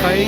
ಕೈ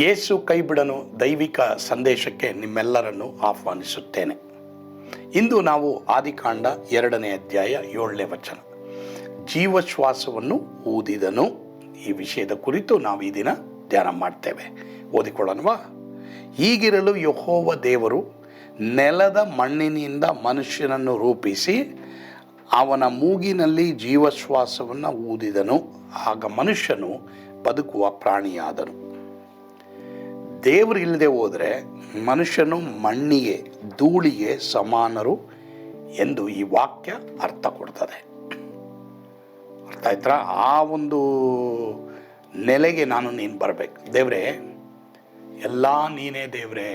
ಯೇಸು ಕೈಬಿಡನು ದೈವಿಕ ಸಂದೇಶಕ್ಕೆ ನಿಮ್ಮೆಲ್ಲರನ್ನು ಆಹ್ವಾನಿಸುತ್ತೇನೆ. ಇಂದು ನಾವು ಆದಿಕಾಂಡ ಎರಡನೇ ಅಧ್ಯಾಯ ಏಳನೇ ವಚನ. ಜೀವಶ್ವಾಸವನ್ನು ಊದಿದನು. ಈ ವಿಷಯದ ಕುರಿತು ನಾವು ಈ ದಿನ ಧ್ಯಾನ ಮಾಡ್ತೇವೆ. ಓದಿಕೊಳ್ಳೋಣವಾ? ಹೀಗಿರಲು ಯಹೋವ ದೇವರು ನೆಲದ ಮಣ್ಣಿನಿಂದ ಮನುಷ್ಯನನ್ನು ರೂಪಿಸಿ ಅವನ ಮೂಗಿನಲ್ಲಿ ಜೀವಶ್ವಾಸವನ್ನು ಊದಿದನು. ಆಗ ಮನುಷ್ಯನು ಬದುಕುವ ಪ್ರಾಣಿಯಾದನು. ದೇವರು ಇಲ್ಲದೆ ಹೋದರೆ ಮನುಷ್ಯನು ಮಣ್ಣಿಗೆ, ಧೂಳಿಗೆ ಸಮಾನರು ಎಂದು ಈ ವಾಕ್ಯ ಅರ್ಥ ಕೊಡ್ತದೆ. ಅರ್ಥ ಆಯ್ತಾ? ಆ ಒಂದು ನೆಲೆಗೆ ನಾನು ನೀನು ಬರಬೇಕು. ದೇವ್ರೆ, ಎಲ್ಲ ನೀನೇ ದೇವ್ರೆ.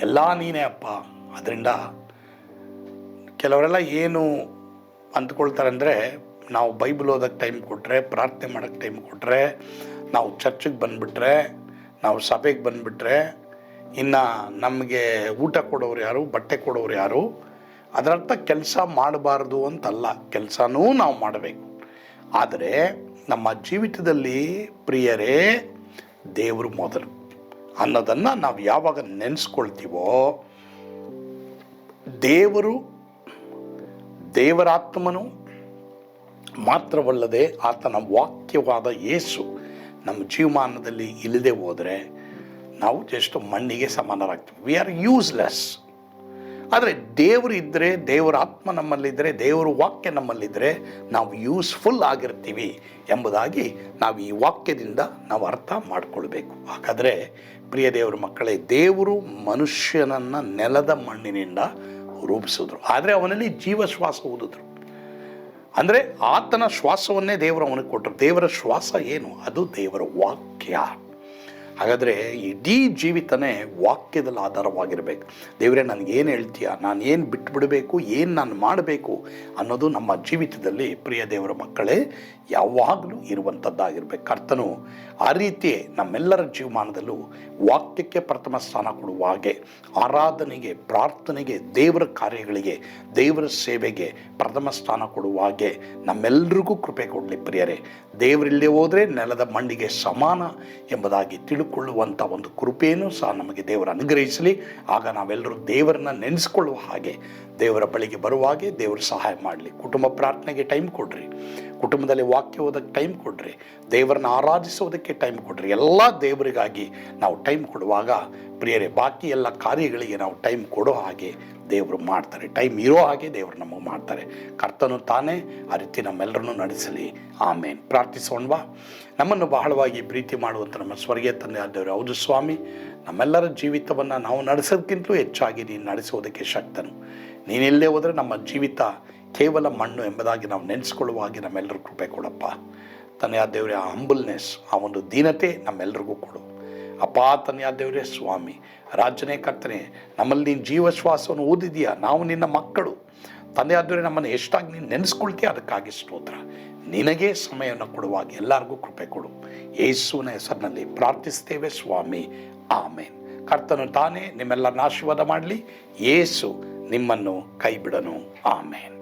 ಎಲ್ಲ ನೀನೇ ಅಪ್ಪ. ಅದರಿಂದ ಕೆಲವರೆಲ್ಲ ಏನು ಅಂದ್ಕೊಳ್ತಾರೆ ಅಂದರೆ, ನಾವು ಬೈಬಲ್ ಓದೋಕ್ಕೆ ಟೈಮ್ ಕೊಟ್ಟರೆ ಪ್ರಾರ್ಥನೆ ಮಾಡೋಕ್ಕೆ ಟೈಮ್ ಕೊಟ್ಟರೆ ನಾವು ಚರ್ಚಿಗೆ ಬಂದುಬಿಟ್ರೆ ನಾವು ಸಭೆಗೆ ಬಂದುಬಿಟ್ರೆ ಇನ್ನು ನಮಗೆ ಊಟ ಕೊಡೋರು ಯಾರು, ಬಟ್ಟೆ ಕೊಡೋರು ಯಾರು, ಅದರರ್ಥ ಕೆಲಸ ಮಾಡಬಾರ್ದು ಅಂತಲ್ಲ, ಕೆಲಸನೂ ನಾವು ಮಾಡಬೇಕು. ಆದರೆ ನಮ್ಮ ಜೀವಿತದಲ್ಲಿ ಪ್ರಿಯರೇ ದೇವರು ಮೊದಲು. ಅನ್ನೋದನ್ನು ನಾವು ಯಾವಾಗ ನೆನೆಸ್ಕೊಳ್ತೀವೋ, ದೇವರು, ದೇವರಾತ್ಮನು ಮಾತ್ರವಲ್ಲದೆ ಆತನ ವಾಕ್ಯವಾದ ಯೇಸು ನಮ್ಮ ಜೀವಮಾನದಲ್ಲಿ ಇಲ್ಲದೆ ಹೋದರೆ ನಾವು ಜಸ್ಟ್ ಮಣ್ಣಿಗೆ ಸಮಾನರಾಗ್ತೀವಿ. ವಿ ಆರ್ ಯೂಸ್ಲೆಸ್ ಆದರೆ ದೇವರು ಇದ್ದರೆ ದೇವರ ಆತ್ಮ ನಮ್ಮಲ್ಲಿದ್ದರೆ ದೇವರ ವಾಕ್ಯ ನಮ್ಮಲ್ಲಿದ್ದರೆ ನಾವು ಯೂಸ್ಫುಲ್ ಆಗಿರ್ತೀವಿ ಎಂಬುದಾಗಿ ನಾವು ಈ ವಾಕ್ಯದಿಂದ ನಾವು ಅರ್ಥ ಮಾಡಿಕೊಳ್ಬೇಕು. ಹಾಗಾದರೆ ಪ್ರಿಯ ದೇವರ ಮಕ್ಕಳೇ, ದೇವರು ಮನುಷ್ಯನನ್ನು ನೆಲದ ಮಣ್ಣಿನಿಂದ ರೂಪಿಸಿದ್ರು. ಆದರೆ ಅವನಲ್ಲಿ ಜೀವಶ್ವಾಸ ಊದಿದ್ರು. ಅಂದರೆ ಆತನ ಶ್ವಾಸವನ್ನೇ ದೇವರು ಅವನಿಗೆ ಕೊಟ್ಟರು. ದೇವರ ಶ್ವಾಸ ಏನು? ಅದು ದೇವರ ವಾಕ್ಯ. ಹಾಗಾದರೆ ಇಡೀ ಜೀವಿತನೇ ವಾಕ್ಯದಲ್ಲಿ ಆಧಾರವಾಗಿರಬೇಕು. ದೇವರೇ ನನಗೇನು ಹೇಳ್ತೀಯ? ನಾನು ಏನು ಬಿಟ್ಬಿಡಬೇಕು? ಏನು ನಾನು ಮಾಡಬೇಕು? ಅನ್ನೋದು ನಮ್ಮ ಜೀವಿತದಲ್ಲಿ ಪ್ರಿಯ ದೇವರ ಮಕ್ಕಳೇ, ಯಾವಾಗಲೂ ಇರುವಂಥದ್ದಾಗಿರ್ಬೇಕು. ಕರ್ತನು ಆ ರೀತಿಯೇ ನಮ್ಮೆಲ್ಲರ ಜೀವಮಾನದಲ್ಲೂ ವಾಕ್ಯಕ್ಕೆ ಪ್ರಥಮ ಸ್ಥಾನ ಕೊಡುವ ಹಾಗೆ ಆರಾಧನೆಗೆ, ಪ್ರಾರ್ಥನೆಗೆ, ದೇವರ ಕಾರ್ಯಗಳಿಗೆ, ದೇವರ ಸೇವೆಗೆ ಪ್ರಥಮ ಸ್ಥಾನ ಕೊಡುವ ಹಾಗೆ ನಮ್ಮೆಲ್ಲರಿಗೂ ಕೃಪೆ ಕೊಡಲಿ ಪ್ರಿಯರೇ. ದೇವರಿಲ್ಲೇ ಹೋದರೆ ನೆಲದ ಮಣ್ಣಿಗೆ ಸಮಾನ ಎಂಬುದಾಗಿ ತಿಳ್ಕೊಳ್ಳುವಂಥ ಒಂದು ಕೃಪೆಯನ್ನು ಸಹ ನಮಗೆ ದೇವರು ಅನುಗ್ರಹಿಸಲಿ. ಆಗ ನಾವೆಲ್ಲರೂ ದೇವರನ್ನ ನೆನೆಸ್ಕೊಳ್ಳುವ ಹಾಗೆ ದೇವರ ಬಳಿಗೆ ಬರುವ ಹಾಗೆ ದೇವರು ಸಹಾಯ ಮಾಡಲಿ. ಕುಟುಂಬ ಪ್ರಾರ್ಥನೆಗೆ ಟೈಮ್ ಕೊಡ್ರಿ. ಕುಟುಂಬದಲ್ಲಿ ವಾಕ್ಯ ಓದಕ್ಕೆ ಟೈಮ್ ಕೊಡ್ರಿ. ದೇವರನ್ನ ಆರಾಧಿಸೋದಕ್ಕೆ ಟೈಮ್ ಕೊಡ್ರಿ. ಎಲ್ಲ ದೇವರಿಗಾಗಿ ನಾವು ಟೈಮ್ ಕೊಡುವಾಗ ಪ್ರಿಯರೇ, ಬಾಕಿ ಎಲ್ಲ ಕಾರ್ಯಗಳಿಗೆ ನಾವು ಟೈಮ್ ಕೊಡೋ ಹಾಗೆ ದೇವರು ಮಾಡ್ತಾರೆ. ಟೈಮ್ ಇರೋ ಹಾಗೆ ದೇವರು ನಮಗೆ ಮಾಡ್ತಾರೆ. ಕರ್ತನು ತಾನೇ, ಆ ರೀತಿ ನಮ್ಮೆಲ್ಲರನ್ನೂ ನಡೆಸಲಿ. ಆಮೇನ್. ಪ್ರಾರ್ಥಿಸೋಣವಾ? ನಮ್ಮನ್ನು ಬಹಳವಾಗಿ ಪ್ರೀತಿ ಮಾಡುವಂಥ ನಮ್ಮ ಸ್ವರ್ಗೀಯ ತಂದೆ ಆದವರು ಹೌದು ಸ್ವಾಮಿ. ನಮ್ಮೆಲ್ಲರ ಜೀವಿತವನ್ನು ನಾವು ನಡೆಸೋದಕ್ಕಿಂತಲೂ ಹೆಚ್ಚಾಗಿ ನೀನು ನಡೆಸೋದಕ್ಕೆ ಶಕ್ತನು. ನೀನೆಲ್ಲೇ ಹೋದರೆ ನಮ್ಮ ಜೀವಿತ ಕೇವಲ ಮಣ್ಣು ಎಂಬುದಾಗಿ ನಾವು ನೆನೆಸ್ಕೊಳ್ಳುವ ಹಾಗೆ ನಮ್ಮೆಲ್ಲರೂ ಕೃಪೆ ಕೊಡಪ್ಪ. ತಂದೆಯ ದೇವರೇ ಆ ಹಂಬಲ್ನೆಸ್ ಆ ಒಂದು ದೀನತೆ ನಮ್ಮೆಲ್ಲರಿಗೂ ಕೊಡು. ಅಪ್ಪ ತಂದೆಯ ದೇವರೇ ಸ್ವಾಮಿ ರಾಜನೇ ಕರ್ತನೆ, ನಮ್ಮಲ್ಲಿ ನೀನು ಜೀವಶ್ವಾಸವನ್ನು ಓದಿದೀಯಾ? ನಾವು ನಿನ್ನ ಮಕ್ಕಳು. ತಂದೆ ಆದವರೇ ನಮ್ಮನ್ನು ಎಷ್ಟಾಗಿ ನೀನು ನೆನೆಸ್ಕೊಳ್ತೀಯ? ಅದಕ್ಕಾಗಿ ಸ್ತೋತ್ರ. ನಿನಗೆ ಸಮಯವನ್ನು ಕೊಡುವಾಗ ಎಲ್ಲರಿಗೂ ಕೃಪೆ ಕೊಡು. ಯೇಸುವಿನ ಹೆಸರಿನಲ್ಲಿ ಪ್ರಾರ್ಥಿಸ್ತೇವೆ ಸ್ವಾಮಿ. ಆಮೇನ್. ಕರ್ತನು ತಾನೇ ನಿಮ್ಮೆಲ್ಲರನ್ನ ಆಶೀರ್ವಾದ ಮಾಡಲಿ. ಯೇಸು ನಿಮ್ಮನ್ನು ಕೈ ಬಿಡನು ಆಮೇನ್.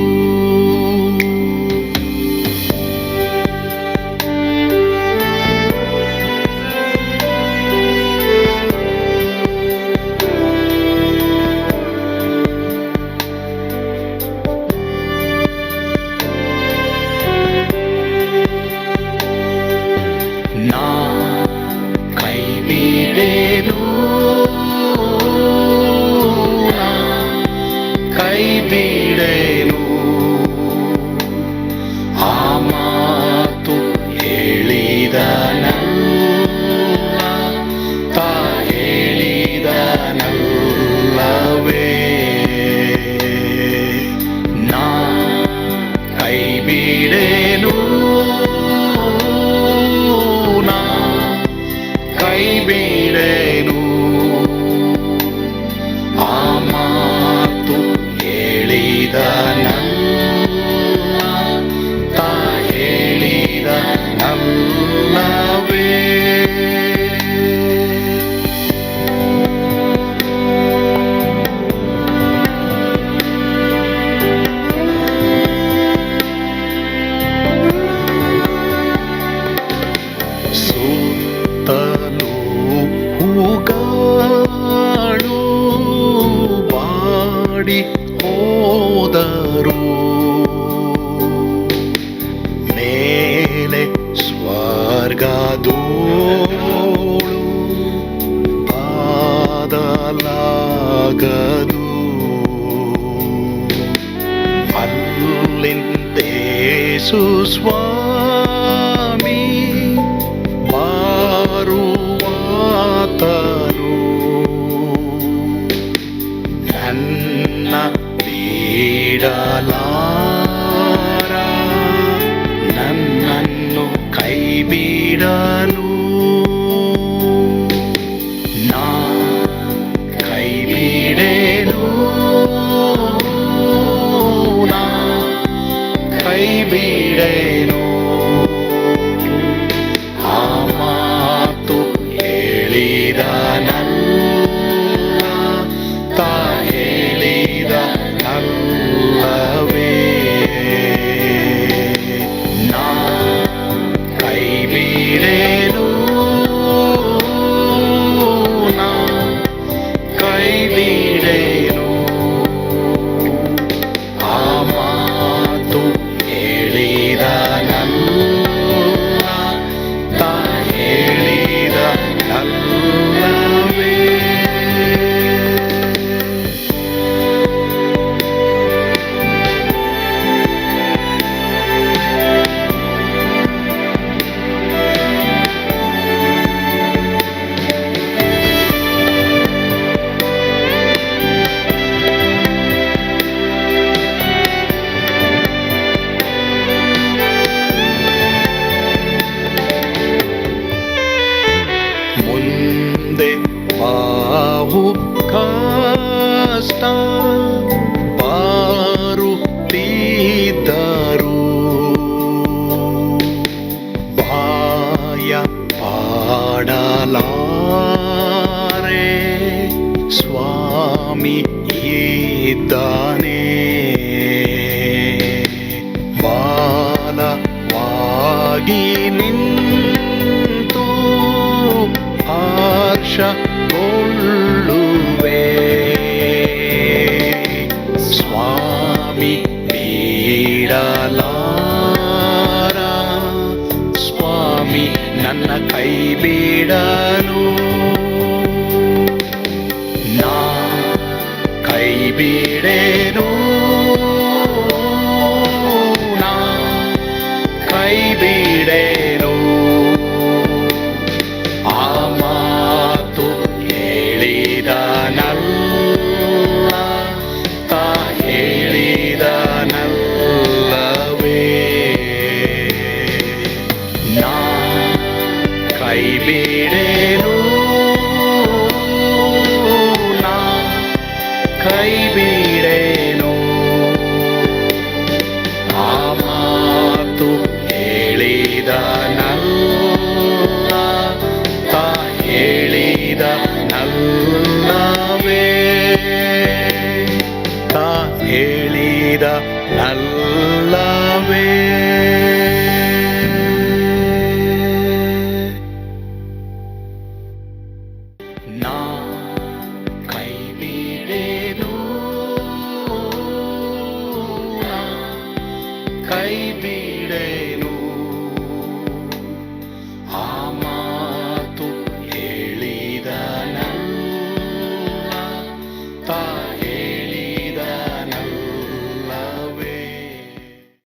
ಸನ್ನಿಧಾನಲ್ಲ ತಾಯೇಳಿದನಲ್ಲವೇ ನಾ ಕೈ ಬಿಡೇನು ನಾ ಕೈ ಬಿ ఆశ కొల్లువే స్వామి వీరలారా స్వాಮಿ ನನ್ನ ಕೈಬೇಡನು ನಾ ಕೈಬೇಡೇನು